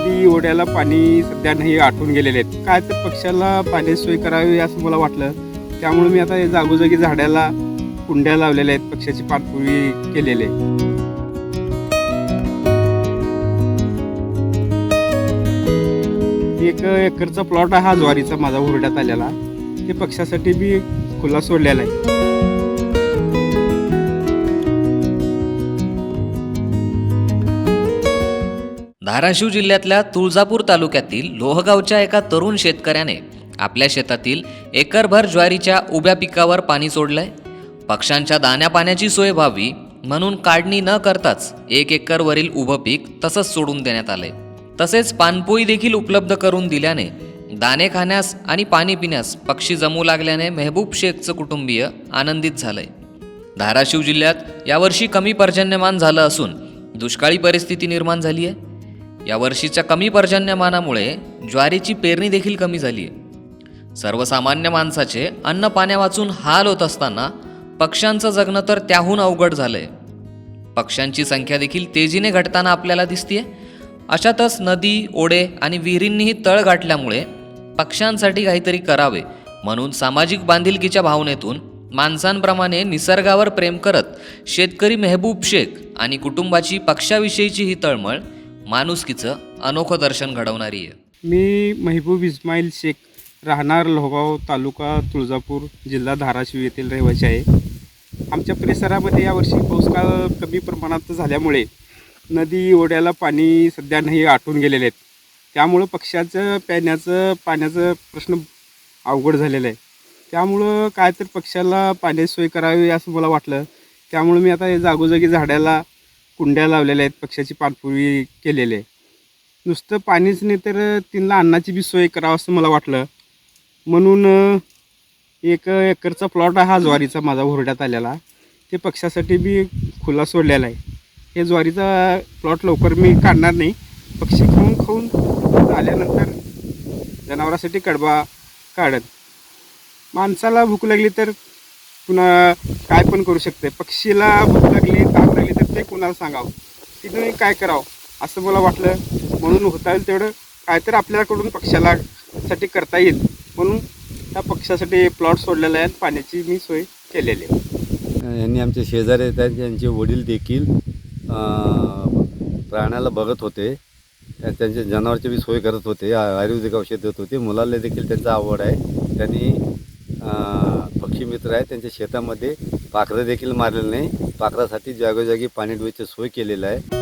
नदी ओढ्याला पाणी सध्या नाही आटून गेलेले आहेत. काय तर पक्ष्याला पाणी सोय करावी असं मला वाटलं. त्यामुळे मी आता हे जागोजागी झाडाला कुंड्या लावलेल्या आहेत पक्ष्याची पाठपुरी केलेली आहे. एक एकरचा प्लॉट आहे हा ज्वारीचा माझा हुरड्यात आलेला. ते पक्षासाठी मी खुला सोडलेला आहे. धाराशिव जिल्ह्यातल्या तुळजापूर तालुक्यातील लोहगावच्या एका तरुण शेतकऱ्याने आपल्या शेतातील एकरभर ज्वारीच्या उभ्या पिकावर पाणी सोडलंय. पक्ष्यांच्या दाण्या पाण्याची सोय व्हावी म्हणून काढणी न करताच एक एकरवरील उभं पीक तसंच सोडून देण्यात आलंय. तसेच पानपोई देखील उपलब्ध करून दिल्याने दाणे खाण्यास आणि पाणी पिण्यास पक्षी जमू लागल्याने मेहबूब शेखचं कुटुंबीय आनंदित झालंय. धाराशिव जिल्ह्यात यावर्षी कमी पर्जन्यमान झालं असून दुष्काळी परिस्थिती निर्माण झाली आहे यावर्षीच्या कमी पर्जन्यमानामुळे ज्वारीची पेरणी देखील कमी झाली आहे सर्वसामान्य माणसाचे अन्न पाण्या वाचून हाल होत असताना पक्ष्यांचं जगणं तर त्याहून अवघड झालंय. पक्ष्यांची संख्या देखील तेजीने घटताना आपल्याला दिसतीये. अशातच नदी ओढे आणि विहिरींनीही तळ गाठल्यामुळे पक्ष्यांसाठी काहीतरी करावे म्हणून सामाजिक बांधिलकीच्या भावनेतून माणसांप्रमाणे निसर्गावर प्रेम करत शेतकरी मेहबूब शेख आणि कुटुंबाची पक्षाविषयीची ही तळमळ माणुसकीचं अनोखं दर्शन घडवणारी आहे. मी महबूब इस्माईल शेख राहणार लोहगाव तालुका तुळजापूर जिल्हा धाराशिव येथील रहिवासी आहे. आमच्या परिसरामध्ये यावर्षी पाऊसकाळ कमी प्रमाणात झाल्यामुळे नदी ओढ्याला पाणी सध्या नाही आटून गेलेले आहेत. त्यामुळं पक्ष्याचं प्याण्याचं पाण्याचं प्रश्न अवघड झालेला आहे. त्यामुळं काय तर पक्ष्याला पाण्याची सोय करावी असं मला वाटलं. त्यामुळं मी आता हे जागोजागी झाडाला कुंड्या लावलेल्या आहेत पक्ष्याची पाणपोळी केलेली आहे. नुसतं पाणीच नाही तर तिला अन्नाची बी सोय करावं असं मला वाटलं. म्हणून एक एकरचा प्लॉट आहे हा ज्वारीचा माझा हुरड्यात आलेला. ते पक्षासाठी मी खुला सोडलेला आहे. हे ज्वारीचा प्लॉट लवकर मी काढणार नाही. पक्षी खाऊन खाऊन झाल्यानंतर जनावरासाठी कडबा काढत माणसाला भूक लागली तर पुन्हा काय पण करू शकते. पक्षीला भूक लागली ताप लागली तर ते कुणाला सांगावं? तिथून काय करावं? असं मला वाटलं. म्हणून होता येईल तेवढं. काय तर आपल्याकडून पक्षाला साठी करता येईल. म्हणून त्या पक्षासाठी प्लॉट सोडलेला आहे आणि पाण्याची मी सोय केलेली आहे. यांनी आमचे शेजारी आहेत. त्यांचे वडील देखील प्राण्याला बघत होते. त्यांच्या जनावरची बी सोय करत होते. आयुर्वेदिक औषध देत होते. मुलाला देखील त्यांचा आवड आहे. त्यांनी पक्षी मित्र आहे त्यांच्या शेतामध्ये पाखरं देखील मारलेलं नाही. पाखरासाठी जागोजागी पाणी डोईची सोय केलेलं आहे.